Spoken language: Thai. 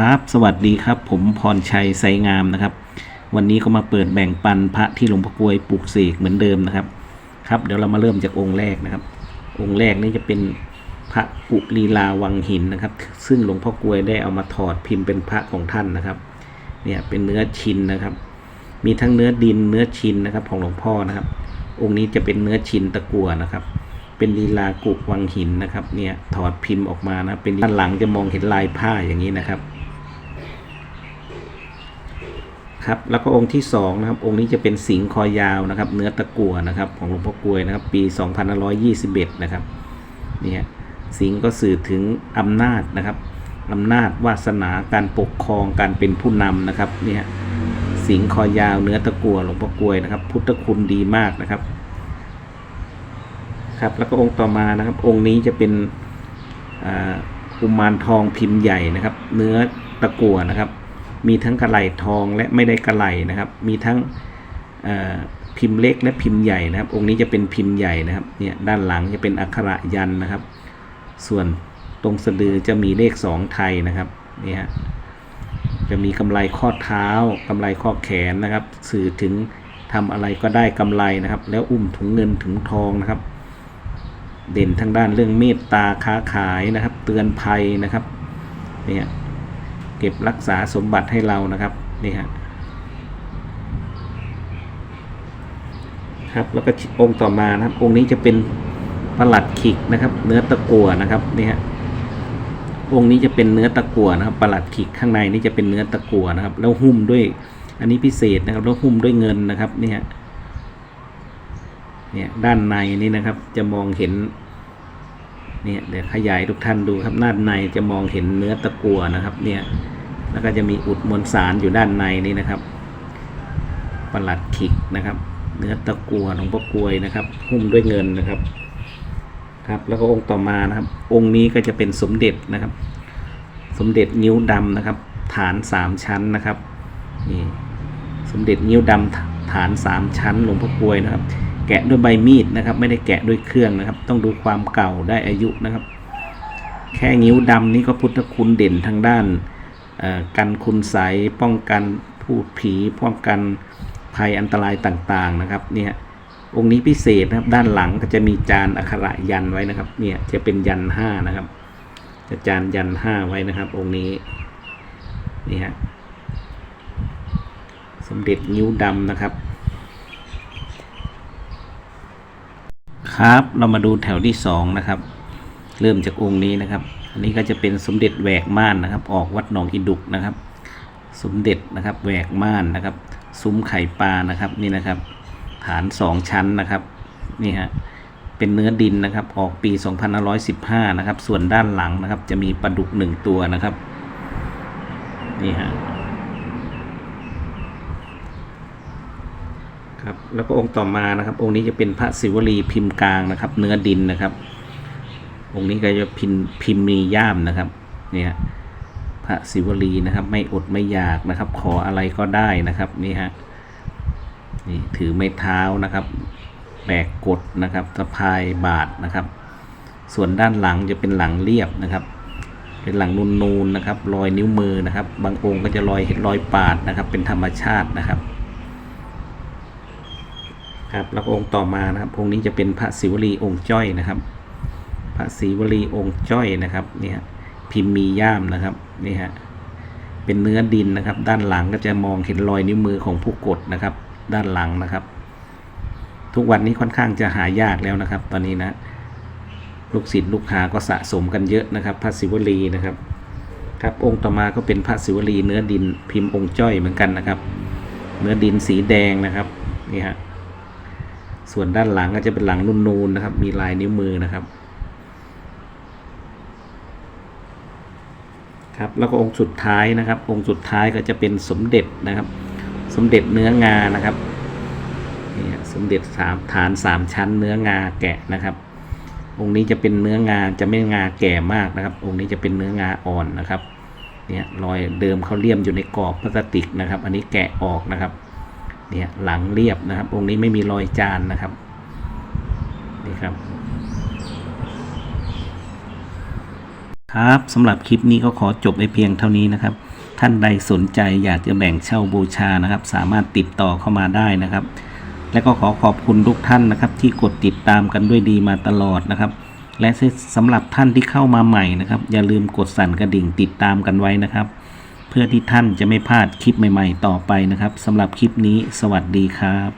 ครับ สวัสดีครับ ผมพรชัยไซงามนะครับ วันนี้ก็มาเปิดแบ่งปันพระที่หลวงพ่อกวยปลูกเสกเหมือนเดิมนะครับ ครับ เดี๋ยวเรามาเริ่มจากองค์แรกนะครับ องค์แรกนี่จะเป็นพระกุลีลาวังหินนะครับ ซึ่งหลวงพ่อกวยได้เอามาถอดพิมพ์เป็นพระของท่านนะครับ เนี่ยเป็นเนื้อชินนะครับ มีทั้งเนื้อดินเนื้อชินนะครับ ของหลวงพ่อนะครับ องค์นี้จะเป็นเนื้อชินตะกัวนะครับเป็นลีลากุวังหินนะครับเนี่ยถอดพิมพ์ออกมานะเป็นด้านหลังจะมองเห็นลายผ้าอย่างนี้นะครับ ครับแล้วก็องค์ที่สองนะครับองค์นี้จะเป็นสิงคอยาวนะครับ เนื้อตะกัวนะครับ ของหลวงพ่อกลวยนะครับ ปี 2521 นะครับเนี่ยสิงก็สื่อถึงอำนาจนะครับอำนาจวาสนาการปกครองการเป็นผู้นำนะครับเนี่ยสิงคอยาวเนื้อตะกัวหลวงพ่อกลวยนะครับ พุทธคุณดีมากนะครับครับแล้วก็องค์ต่อมานะครับ องค์นี้จะเป็นอ่ากุมารทองพิมพ์ใหญ่นะครับ เนื้อตะกั่วนะครับ มีทั้งกระไหลทองและไม่ได้กระไหลนะครับ มีทั้งพิมพ์เล็กและพิมพ์ใหญ่นะครับ องค์นี้จะเป็นพิมพ์ใหญ่นะครับเนี่ยด้านหลังจะเป็นอักขระยันนะครับ ส่วนตรงสะดือจะมีเลขสองไทยนะครับนี่ฮะจะมีกำไรข้อเท้ากำไรข้อแขนนะครับ สื่อถึงทำอะไรก็ได้กำไรนะครับ แล้วอุ้มถุงเงินถุงทองนะครับ เด่นทางด้านเรื่องเมตตาค้าขายนะครับ เตือนภัยนะครับเนี่ย เก็บรักษาสมบัติให้เรานะครับนี่ฮะครับแล้วก็องค์ต่อมานะครับ องค์นี้จะเป็นประหลัดขิกนะครับ เนื้อตะกัวนะครับนี่ฮะองค์นี้จะเป็นเนื้อตะกัวนะครับประหลัดขิกข้างในนี่จะเป็นเนื้อตะกัวนะครับ แล้วหุ้มด้วย อันนี้พิเศษนะครับแล้วหุ้มด้วยเงินนะครับนี่ฮะเนี่ยด้านในนี่นะครับจะมองเห็น เนี่ยเดี๋ยวขยายทุกท่านดูครับด้านในจะมองเห็นเนื้อตะกัวนะครับเนี่ยแล้วก็จะมีอุดมวลสารอยู่ด้านในนี่นะครับประหลัดขิกนะครับ เนื้อตะกัวหลวงพ่อกลวยนะครับหุ้มด้วยเงินนะครับครับ แล้วก็องค์ต่อมานะครับ องค์นี้ก็จะเป็นสมเด็จนะครับ สมเด็จนิ้วดำนะครับ ฐานสามชั้นนะครับนี่สมเด็จนิ้วดำฐานสามชั้นหลวงพ่อกลวยนะครับ แกะด้วยใบมีดนะครับ ไม่ได้แกะด้วยเครื่องนะครับ ต้องดูความเก่าได้อายุนะครับ แค่นิ้วดำนี่ก็พุทธคุณเด่นทางด้านกันคุณใสป้องกันพูดผีป้องกันภัยอันตรายต่างๆนะครับเนี่ยองค์นี้พิเศษนะครับด้านหลังก็จะมีจานอักขระยันไว้นะครับเนี่ยจะเป็นยันห้านะครับจะจานยันห้าไว้นะครับ องค์นี้นี่ฮะสมเด็จนิ้วดำนะครับ ครับ เรามาดูแถวที่สองนะครับ เริ่มจากองค์นี้นะครับ อันนี้ก็จะเป็นสมเด็จแหวกม่านนะครับ ออกวัดหนองอิดุกนะครับ สมเด็จนะครับแหวกม่านนะครับ ซุ้มไข่ปลานะครับนี่นะครับ ฐานสองชั้นนะครับนี่ฮะเป็นเนื้อดินนะครับ ออกปี 2515 นะครับ ส่วนด้านหลังนะครับ จะมีปลาดุกหนึ่งตัวนะครับ นี่ฮะ ครับแล้วก็องค์ต่อมานะครับ องค์นี้จะเป็นพระศิวลีพิมพ์กลางนะครับ เนื้อดินนะครับ องค์นี้ก็จะพิมพ์พิมพ์มีย่ามนะครับ เนี่ยพระศิวลีนะครับ ไม่อดไม่อยากนะครับ ขออะไรก็ได้นะครับนี่ฮะนี่ถือไม้เท้านะครับแบกกดนะครับสะพายบาทนะครับ ส่วนด้านหลังจะเป็นหลังเรียบนะครับ เป็นหลังนูนๆนะครับ รอยนิ้วมือนะครับ บางองค์ก็จะรอยเห็นรอยปาดนะครับ เป็นธรรมชาตินะครับ ครับแล้วก็องค์ต่อมานะครับองค์นี้จะเป็นพระศิวลีองค์จ้อยนะครับ พระศิวลีองค์จ้อยนะครับเนี่ยพิมพ์มีย่ามนะครับนี่ฮะเป็นเนื้อดินนะครับ ด้านหลังก็จะมองเห็นรอยนิ้วมือของผู้กดนะครับ ด้านหลังนะครับ ทุกวันนี้ค่อนข้างจะหายากแล้วนะครับ ตอนนี้นะลูกศิษย์ลูกหาก็สะสมกันเยอะนะครับ พระศิวลีนะครับครับองค์ต่อมาก็เป็นพระศิวลีเนื้อดินพิมพ์องค์จ้อยเหมือนกันนะครับ เนื้อดินสีแดงนะครับนี่ฮะ ส่วนด้านหลังก็จะเป็นหลังนูนๆนะครับ มีลายนิ้วมือนะครับครับแล้วก็องค์สุดท้ายนะครับ องค์สุดท้ายก็จะเป็นสมเด็จนะครับ สมเด็จเนื้องานะครับนี่สมเด็จสามฐานสามชั้นเนื้องาแกะนะครับ องค์นี้จะเป็นเนื้องาจะไม่งาแก่มากนะครับ องค์นี้จะเป็นเนื้องาอ่อนนะครับเนี่ยรอยเดิมเขาเลี่ยมอยู่ในกรอบพลาสติกนะครับ อันนี้แกะออกนะครับ เนี่ยหลังเรียบนะครับ องค์นี้ไม่มีรอยจานนะครับนี่ครับ ครับสำหรับคลิปนี้ก็ขอจบไปเพียงเท่านี้นะครับ ท่านใดสนใจอยากจะแบ่งเช่าบูชานะครับ สามารถติดต่อเข้ามาได้นะครับ และก็ขอขอบคุณทุกท่านนะครับ ที่กดติดตามกันด้วยดีมาตลอดนะครับ และสำหรับท่านที่เข้ามาใหม่นะครับ อย่าลืมกดสั่นกระดิ่งติดตามกันไว้นะครับ เพื่อที่ท่านจะไม่พลาดคลิปใหม่ ๆ ต่อไปนะครับสำหรับคลิปนี้สวัสดีครับ